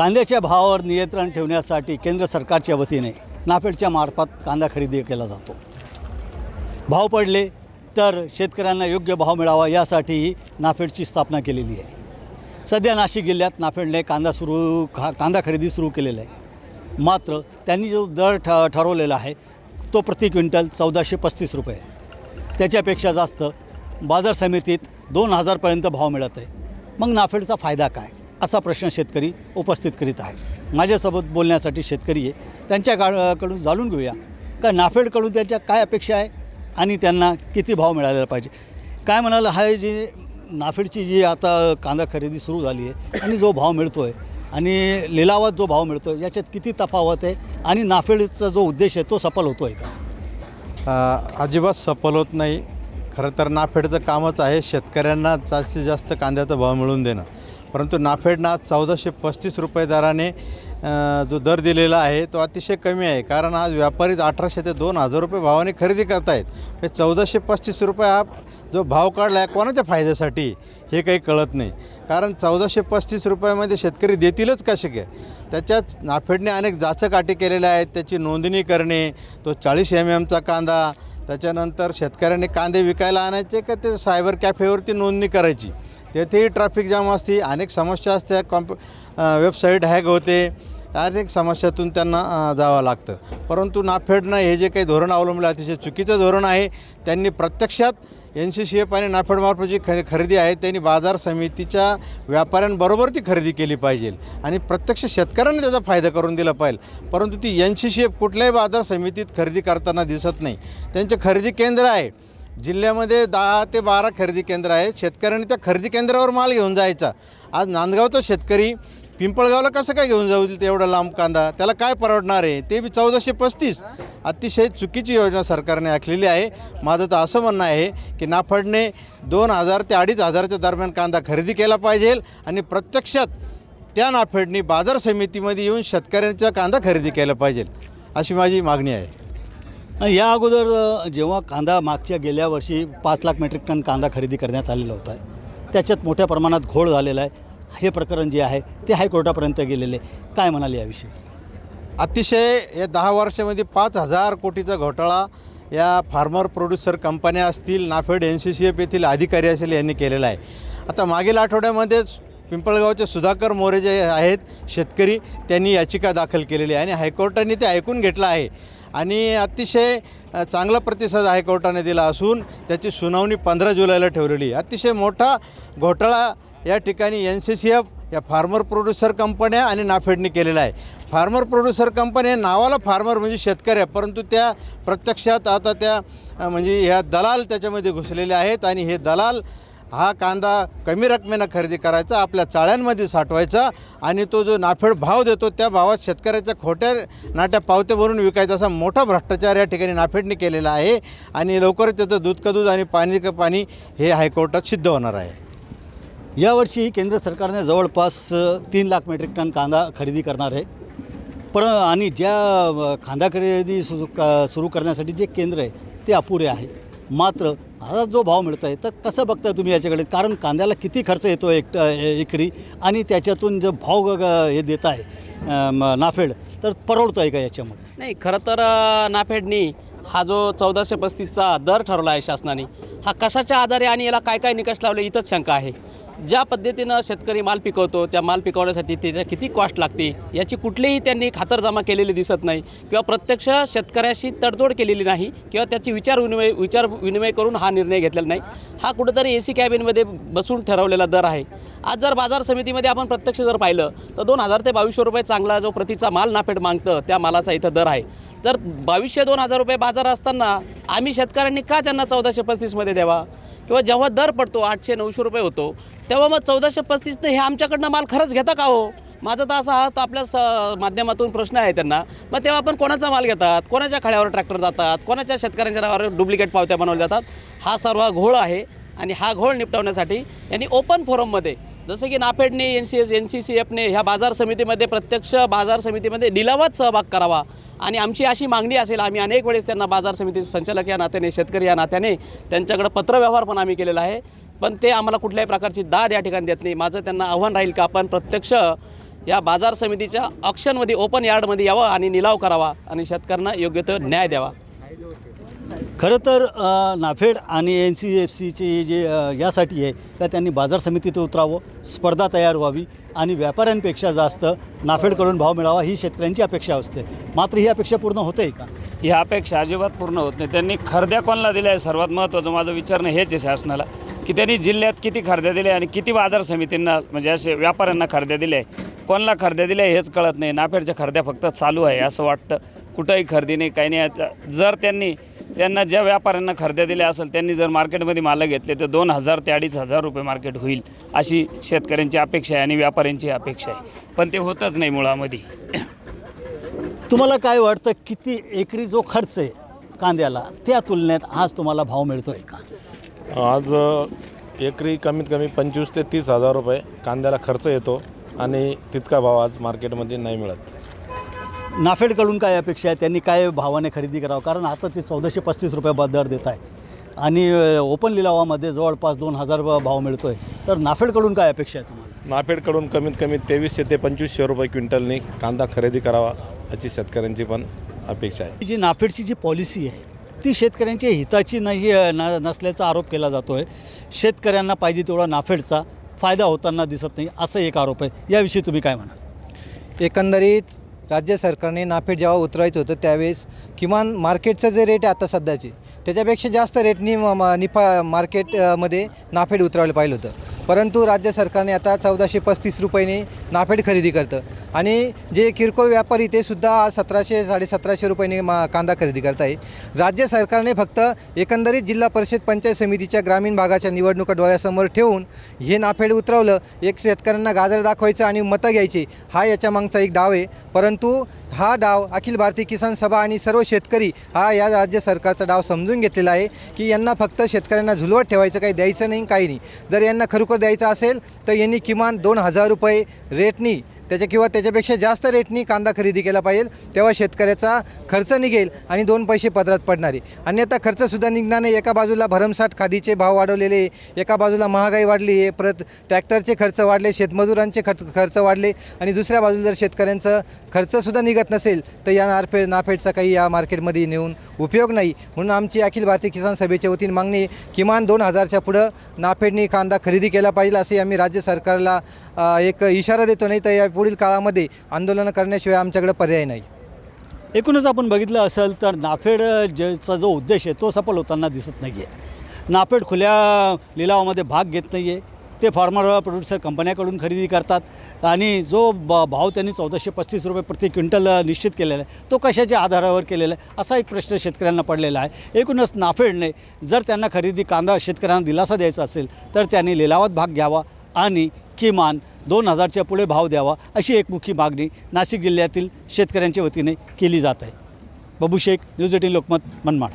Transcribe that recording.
कांद्याच्या भावावर नियंत्रण ठेवण्यासाठी केंद्र सरकारच्या वतीने नाफेडच्या मार्फत कांदा खरेदी केला जातो. भाव पडले तर शेतकऱ्यांना योग्य भाव मिळावा यासाठीही नाफेडची स्थापना केलेली आहे. सध्या नाशिक जिल्ह्यात नाफेडने कांदा सुरू खा कांदा खरेदी सुरू केलेला आहे. मात्र त्यांनी जो दर ठ ठरवलेला आहे तो प्रति क्विंटल चौदाशे पस्तीस रुपये त्याच्यापेक्षा जास्त बाजार समितीत दोन हजारपर्यंत भाव मिळत आहे. मग नाफेडचा फायदा काय? असा प्रश्न शेतकरी उपस्थित करीत आहे. माझ्यासोबत बोलण्यासाठी शेतकरी आहे. त्यांच्या त्यांच्याकडून जाणून घेऊया. का नाफेडकडून त्यांच्या काय अपेक्षा आहे आणि त्यांना किती भाव मिळालेला पाहिजे? काय म्हणाल हा जी नाफेडची जी आता कांदा खरेदी सुरू झाली आहे आणि जो भाव मिळतो आहे आणि लिलावात जो भाव मिळतो आहे याच्यात किती तफावत आहे आणि नाफेडचा जो उद्देश आहे तो सफल होतो आहे का अजिबात सफल होत नाही. खरं तर नाफेडचं कामच आहे शेतकऱ्यांना जास्तीत जास्त कांद्याचा भाव मिळवून देणं. परंतु नाफेडनं आज चौदाशे पस्तीस रुपये दराने जो दर दिलेला आहे तो अतिशय कमी आहे. कारण आज व्यापारी अठराशे ते दोन हजार रुपये भावाने खरेदी करतायत. हे चौदाशे पस्तीस रुपये हा जो भाव काढला आहे कोणाच्या फायद्यासाठी? हे काही कळत नाही. कारण चौदाशे पस्तीस रुपयामध्ये शेतकरी देतीलच कसे काय? त्याच्याच नाफेडने अनेक जाचकाटी केलेल्या आहेत. त्याची नोंदणी करणे तो चाळीस एम एमचा कांदा त्याच्यानंतर शेतकऱ्यांनी कांदे विकायला आणायचे का ते सायबर कॅफेवरती नोंदणी करायची? तेथेही ट्रॅफिक जाम असते अनेक समस्या असत्या. कॉम्प वेबसाईट हॅक होते. अनेक समस्यातून त्यांना जावं लागतं. परंतु नाफेडनं हे जे काही धोरण अवलंबलं अतिशय चुकीचं धोरण आहे. त्यांनी प्रत्यक्षात एन सी सी एफ आणि नाफेडमार्फत जी ख खरेदी आहे. त्यांनी बाजार समितीच्या व्यापाऱ्यांबरोबर ती खरेदी केली पाहिजे. आणि प्रत्यक्ष शेतकऱ्यांना त्याचा फायदा करून दिला पाहिजे. परंतु ती एन सी सी एफ कुठल्याही बाजार समितीत खरेदी करताना दिसत नाही. त्यांचे खरेदी केंद्र आहे. जिल्ह्यामध्ये दहा ते बारा खरेदी केंद्र आहेत. शेतकऱ्यांनी त्या खरेदी केंद्रावर माल घेऊन जायचा. आज नांदगावचा शेतकरी पिंपळगावला कसं काय घेऊन जाऊ एवढा लांब कांदा? त्याला काय परवडणार आहे? ते बी चौदाशे पस्तीस. अतिशय चुकीची योजना सरकारने आखलेली आहे. माझं तर असं म्हणणं आहे की नाफडने दोन हजार ते अडीच हजारच्या दरम्यान कांदा खरेदी केला पाहिजे आणि प्रत्यक्षात त्या नाफेडनी बाजार समितीमध्ये येऊन शेतकऱ्यांचा कांदा खरेदी केला पाहिजे. अशी माझी मागणी आहे. या अगोदर जेव्हा कांदा मागच्या गेल्या वर्षी पाच लाख मेट्रिक टन कांदा खरेदी करण्यात आलेला होता त्याच्यात मोठ्या प्रमाणात घोळ झालेला आहे. हे प्रकरण जे आहे ते हायकोर्टापर्यंत गेलेले आहे. काय म्हणाले याविषयी? अतिशय या दहा वर्षामध्ये पाच हजार कोटीचा घोटाळा या फार्मर प्रोड्युसर कंपन्या असतील NAFED N C C F येथील अधिकारी असेल यांनी केलेला आहे. आता मागील आठवड्यामध्येच पिंपळगावचे सुधाकर मोरे जे आहेत शेतकरी त्यांनी याचिका दाखल केलेली आहे आणि हायकोर्टाने ते ऐकून घेतलं आहे. आणि अतिशय चांगला प्रतिसाद हायकोर्टाने दिला असून त्याची सुनावणी पंधरा जुलैला ठेवलेली अतिशय मोठा घोटाळा या ठिकाणी एन सी सी एफ या फार्मर प्रोड्युसर कंपन्या आणि नाफेडने केलेला आहे. फार्मर प्रोड्युसर कंपन्या नावाला फार्मर म्हणजे शेतकरी आहे परंतु त्या प्रत्यक्षात आता त्या म्हणजे ह्या दलाल त्याच्यामध्ये घुसलेले आहेत आणि हे दलाल हा कांदा कमी रकमेनं खरेदी करायचा आपल्या चाळ्यांमध्ये साठवायचा आणि तो जो नाफेड भाव देतो त्या भावात शेतकऱ्याच्या खोट्या नाट्या पावत्या भरून विकायचा असा मोठा भ्रष्टाचार या ठिकाणी नाफेडने केलेला आहे आणि लवकरच त्याचं दूध का दूध आणि पाणी का पाणी हे हायकोर्टात सिद्ध होणार आहे. यावर्षी केंद्र सरकारने जवळपास तीन लाख मेट्रिक टन कांदा खरेदी करणार आहे. पण आणि ज्या कांदा खरेदी सुरू क सुरू करण्यासाठी जे केंद्र आहे ते अपुरे आहे. मात्र हा जो भाव मिळत आहे तर कसं बघताय तुम्ही याच्याकडे? कारण कांद्याला किती खर्च येतो एक एकरी आणि त्याच्यातून जो भाव ग- हे देत आहे नाफेड तर परवडतो आहे का याच्यामध्ये नाही खरं तर नाफेडनी हा जो चौदाशे पस्तीसचा दर ठरवला आहे शासनाने हा कशाच्या आधारे आणि याला काय काय निकष लावले इथंच शंका आहे. ज्या पद्धतीनं शेतकरी माल पिकवतो त्या माल पिकवण्यासाठी त्याच्या किती कॉस्ट लागते याची कुठलीही त्यांनी खातरजमा केलेली दिसत नाही किंवा प्रत्यक्ष शेतकऱ्याशी तडजोड केलेली नाही किंवा त्याची विचार विनिमय विचार विनिमय करून हा निर्णय घेतलेला नाही. हा कुठंतरी ए सी कॅबिनमध्ये बसून ठरवलेला दर आहे. आज जर बाजार समितीमध्ये आपण प्रत्यक्ष जर पाहिलं तर दोन हजार ते बावीसशे रुपये चांगला जो प्रतीचा माल नाफेड मागतं त्या मालाचा इथं दर आहे. जर बावीसशे दोन हजार रुपये बाजार असताना आम्ही शेतकऱ्यांनी का त्यांना चौदाशे पस्तीसमध्ये द्यावा? किंवा जेव्हा दर पडतो आठशे नऊशे रुपये होतो तेव्हा मग चौदाशे पस्तीसनं हे आमच्याकडनं माल खरंच घेता का हो? माझा तर असा हा तर आपल्या स माध्यमातून प्रश्न आहे त्यांना. मग तेव्हा आपण कोणाचा माल घेतात? कोणाच्या खाड्यावर ट्रॅक्टर जातात? कोणाच्या शेतकऱ्यांच्या नावावर डुप्लिकेट पावत्या बनवल्या जातात? हा सर्व घोळ आहे. आणि हा घोळ निपटवण्यासाठी यांनी ओपन फोरममध्ये जसं की नाफेडने N C S N C C एफने ह्या बाजार समितीमध्ये प्रत्यक्ष बाजार समितीमध्ये लिलावात सहभाग करावा. आणि आमची अशी मागणी असेल आम्ही अनेक वेळेस त्यांना बाजार समितीचे संचालक या नात्याने शेतकरी या नात्याने त्यांच्याकडे पत्रव्यवहार पण आम्ही केलेला आहे. पण ते आम्हाला कुठल्याही प्रकारची दाद या ठिकाणी देत नाही. माझं त्यांना आव्हान राहील का आपण प्रत्यक्ष या बाजार समितीच्या ऑप्शनमध्ये ओपन यार्डमध्ये यावं आणि निलाव करावा आणि शेतकऱ्यांना योग्य तो न्याय द्यावा. खरं तर नाफेड आणि एन सी एफ सीची जे यासाठी आहे का त्यांनी बाजार समितीत उतरावं स्पर्धा तयार व्हावी आणि व्यापाऱ्यांपेक्षा जास्त नाफेडकडून भाव मिळावा ही शेतकऱ्यांची अपेक्षा असते. मात्र ही अपेक्षा पूर्ण होते का? ही अपेक्षा अजिबात पूर्ण होत नाही. त्यांनी खर्द्या कोणाला दिल्या आहे सर्वात महत्त्वाचं माझं विचारणं हेच आहे शासनाला की त्यांनी जिल्ह्यात किती खर्द्या दिल्या आणि किती बाजार समितींना म्हणजे असे व्यापाऱ्यांना खर्द्या दिल्या आहे कोणाला खर्द्या दिल्या हेच कळत नाही. नाफेडच्या खर्द्या फक्त चालू आहे असं वाटतं. कुठंही खरेदी नाही काही नाही. जर त्यांनी त्यांना ज्या व्यापाऱ्यांना खर्द्या दिल्या असेल त्यांनी जर मार्केटमध्ये मालं घेतले तर दोन हजार ते अडीच हजार रुपये मार्केट होईल अशी शेतकऱ्यांची अपेक्षा आहे आणि व्यापाऱ्यांची अपेक्षा आहे. पण ते होतच नाही मुळामध्ये. तुम्हाला काय वाटतं किती एकरी जो खर्च आहे कांद्याला त्या तुलनेत आज तुम्हाला भाव मिळतो आहे का? आज एकरी कमीत कमी पंचवीस ते तीस हजार रुपये कांद्याला खर्च येतो आणि तितका भाव आज मार्केटमध्ये नाही मिळत. नाफेडकडून काय अपेक्षा आहे? त्यांनी काय भावाने खरेदी करावं? कारण आता ते चौदाशे पस्तीस रुपये बा- दर देत आहे. आणि ओपन लिलावामध्ये जवळपास दोन हजार भाव मिळतो आहे तर नाफेडकडून काय अपेक्षा आहे तुम्हाला? नाफेडकडून कमीत कमी तेवीसशे ते पंचवीसशे रुपये क्विंटलनी कांदा खरेदी करावा याची शेतकऱ्यांची पण अपेक्षा आहे. जी नाफेडची जी पॉलिसी आहे ती शेतकऱ्यांच्या हिताची नाही न नसल्याचा आरोप केला जातो आहे शेतकऱ्यांना पाहिजे तेवढा नाफेडचा फायदा होताना दिसत नाही असं एक आरोप आहे. याविषयी तुम्ही काय म्हणाल? एकंदरीत राज्य सरकारने नाफेड जेव्हा उतरवायचं होतं त्यावेळेस किमान मार्केटचं जे रेट आहे आता सध्याचे त्याच्यापेक्षा जास्त रेटनी म- निफा मार्केटमध्ये नाफेड उतरवलं पाहिलं होतं. परंतु राज्य सरकारने आता चौदाशे पस्तीस रुपयाने नाफेड खरेदी करतं. आणि जे किरकोळ व्यापारी ते सुद्धा आज सतराशे साडेसतराशे रुपयाने मा कांदा खरेदी करत आहे राज्य सरकारने फक्त एकंदरीत जिल्हा परिषद पंचायत समितीच्या ग्रामीण भागाच्या निवडणुका डोळ्यासमोर ठेवून हे नाफेड उतरवलं. एक शेतकऱ्यांना गाजर दाखवायचं आणि मतं घ्यायची हा याच्या मागचा एक डाव आहे. परंतु हा डाव अखिल भारतीय किसान सभा आणि सर्व शेतकरी हा या राज्य सरकारचा डाव समजून घेतलेला आहे की यांना फक्त शेतकऱ्यांना झुलवत ठेवायचं काही द्यायचं नाही काही नाही. जर यांना खरोखर द्यायचा असेल तर यांनी किमान दोन हजार रुपये रेटनी त्याच्या किंवा त्याच्यापेक्षा जास्त रेटनी कांदा खरेदी केला पाहिजे तेव्हा शेतकऱ्याचा खर्च निघेल आणि दोन पैसे पदरात पडणारे. अन्यथा खर्चसुद्धा निघणार नाही. एका बाजूला भरमसाठ खादीचे भाव वाढवलेले एका बाजूला महागाई वाढली आहे परत ट्रॅक्टरचे खर्च वाढले शेतमजुरांचे खर्च खर्च वाढले आणि दुसऱ्या बाजूला जर शेतकऱ्यांचं खर्चसुद्धा निघत नसेल तर या नारफे नाफेडचा काही या मार्केटमध्ये नेऊन उपयोग नाही. म्हणून आमची अखिल भारतीय किसान सभेच्या वतीने मागणी किमान दोन हजारच्या पुढं नाफेडनी कांदा खरेदी केला पाहिजे असे आम्ही राज्य सरकारला एक इशारा देतो. नाही तर या पुढील काळामध्ये आंदोलनं करण्याशिवाय आमच्याकडे पर्याय नाही. एकूणच आपण बघितलं असेल तर नाफेड जचा जो उद्देश आहे तो सफल होताना दिसत नाही आहे नाफेड खुल्या लिलावामध्ये भाग घेत नाही आहे ते फार्मर प्रोड्युसर कंपन्याकडून खरेदी करतात आणि जो ब भाव त्यांनी चौदाशे पस्तीस रुपये प्रति क्विंटल निश्चित केलेला आहे तो कशाच्या आधारावर केलेला आहे असा एक प्रश्न शेतकऱ्यांना पडलेला आहे. एकूणच नाफेडने जर त्यांना खरेदी कांदा शेतकऱ्यांना दिलासा द्यायचा असेल तर त्यांनी लिलावात भाग घ्यावा आणि किमान दोन हजारच्या पुढे भाव द्यावा अशी एकमुखी मागणी नाशिक जिल्ह्यातील शेतकऱ्यांच्या वतीने केली जात आहे. Babu Shaikh news eighteen Lokmat Manmad.